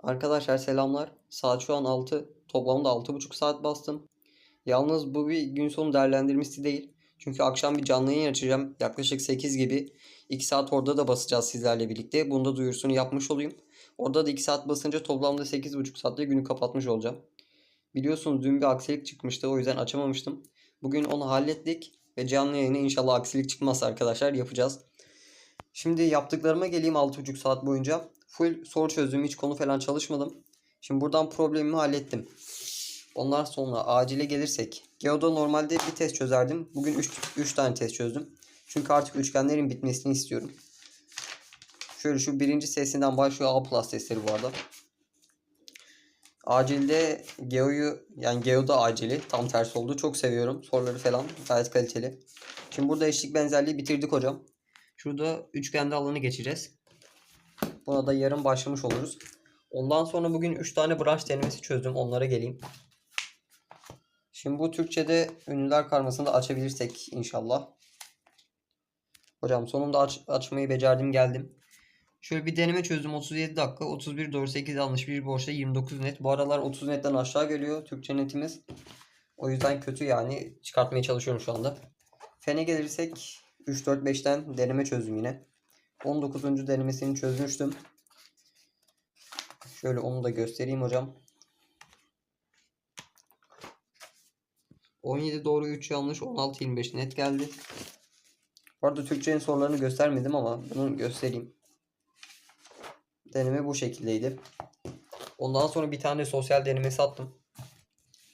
Arkadaşlar selamlar. Saat şu an 6. Toplamda 6,5 saat bastım. Yalnız bu bir gün sonu değerlendirmesi değil. Çünkü akşam bir canlı yayın açacağım. Yaklaşık 8 gibi. 2 saat orada da basacağız sizlerle birlikte. Bunda duyurusunu yapmış olayım. Orada da 2 saat basınca toplamda 8,5 saatte günü kapatmış olacağım. Biliyorsunuz dün bir aksilik çıkmıştı. O yüzden açamamıştım. Bugün onu hallettik. Ve canlı yayını inşallah aksilik çıkmazsa arkadaşlar yapacağız. Şimdi yaptıklarıma geleyim 6,5 saat boyunca. Full soru çözdüm. Hiç konu falan çalışmadım. Şimdi buradan problemimi hallettim. Ondan sonra acile gelirsek. Geo'da normalde bir test çözerdim. Bugün 3, 3 tane test çözdüm. Çünkü artık üçgenlerin bitmesini istiyorum. Şöyle şu birinci testinden başlıyor. A plus testleri bu arada. Acilde Geo'yu yani Geo'da acili tam tersi oldu. Çok seviyorum. Soruları falan gayet kaliteli. Şimdi burada eşlik benzerliği bitirdik hocam. Şurada üçgende alanı geçeceğiz. Buna da yarın başlamış oluruz. Ondan sonra bugün 3 tane branş denemesi çözdüm. Onlara geleyim. Şimdi bu Türkçe'de ünlüler karmasını da açabilirsek inşallah. Hocam sonunda aç, açmayı becerdim geldim. Şöyle bir deneme çözdüm 37 dakika. 31 doğru 8 yanlış bir boşta 29 net. Bu aralar 30 netten aşağı geliyor Türkçe netimiz. O yüzden kötü yani çıkartmaya çalışıyorum şu anda. Fene gelirsek 3 4 5'ten deneme çözdüm yine. 19. denemesini çözmüştüm. Şöyle onu da göstereyim hocam. 17 doğru 3 yanlış 16 25 net geldi. Bu arada Türkçenin sorularını göstermedim ama bunu göstereyim. Deneme bu şekildeydi. Ondan sonra bir tane sosyal denemesi attım.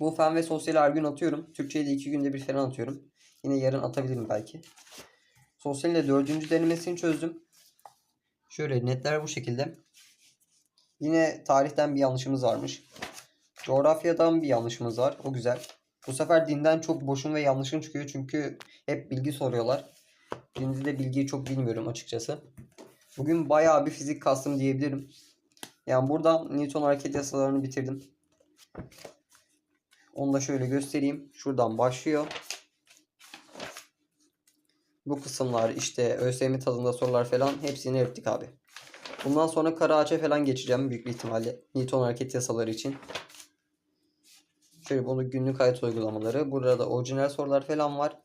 Bu fen ve sosyal her gün atıyorum. Türkçeyi de 2 günde bir falan atıyorum. Yine yarın atabilirim belki. Sosyalin de dördüncü denemesini çözdüm. Şöyle netler bu şekilde. Yine tarihten bir yanlışımız varmış. Coğrafyadan bir yanlışımız var. O güzel. Bu sefer dinden çok boşun ve yanlışın çıkıyor. Çünkü hep bilgi soruyorlar. Dinde de bilgiyi çok bilmiyorum açıkçası. Bugün bayağı bir fizik kastım diyebilirim. Yani burada Newton hareket yasalarını bitirdim. Onu da şöyle göstereyim. Şuradan başlıyor. Bu kısımlar işte ÖSYM tadında sorular falan hepsini yaptık abi. Bundan sonra kara ağaça falan geçeceğim büyük bir ihtimalle. Newton hareket yasaları için. Şöyle bunu günlük hayat uygulamaları. Burada da orijinal sorular falan var.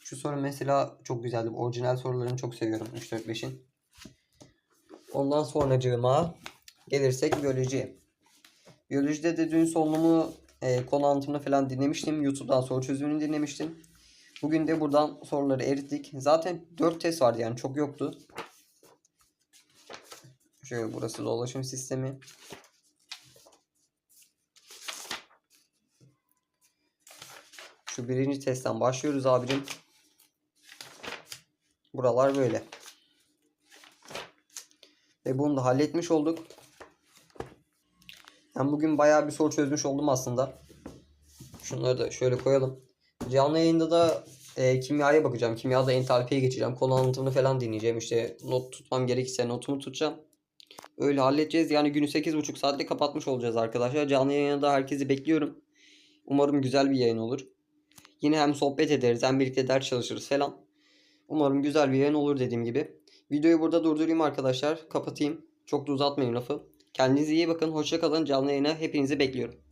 Şu soru mesela çok güzeldi. Orijinal sorularını çok seviyorum 3 4 5'in. Ondan sonracığıma gelirsek biyoloji. Biyolojide de dün solunumu e, konu anlatımını falan dinlemiştim. YouTube'dan soru çözümünü dinlemiştim. Bugün de buradan soruları erittik. Zaten 4 test vardı yani çok yoktu. Şöyle burası dolaşım sistemi. Şu birinci testten başlıyoruz abicim. Buralar böyle. Ve bunu da halletmiş olduk. Ben bugün bayağı bir soru çözmüş oldum aslında. Şunları da şöyle koyalım. Canlı yayında da e, kimyaya bakacağım. Kimyada entalpiye geçeceğim. Konu anlatımını falan dinleyeceğim. İşte not tutmam gerekirse notumu tutacağım. Öyle halledeceğiz. Yani günü 8,5 saatte kapatmış olacağız arkadaşlar. Canlı yayına da herkesi bekliyorum. Umarım güzel bir yayın olur. Yine hem sohbet ederiz hem birlikte ders çalışırız falan. Umarım güzel bir yayın olur dediğim gibi. Videoyu burada durdurayım arkadaşlar. Kapatayım. Çok da uzatmayayım lafı. Kendinize iyi bakın. Hoşça kalın. Canlı yayına hepinizi bekliyorum.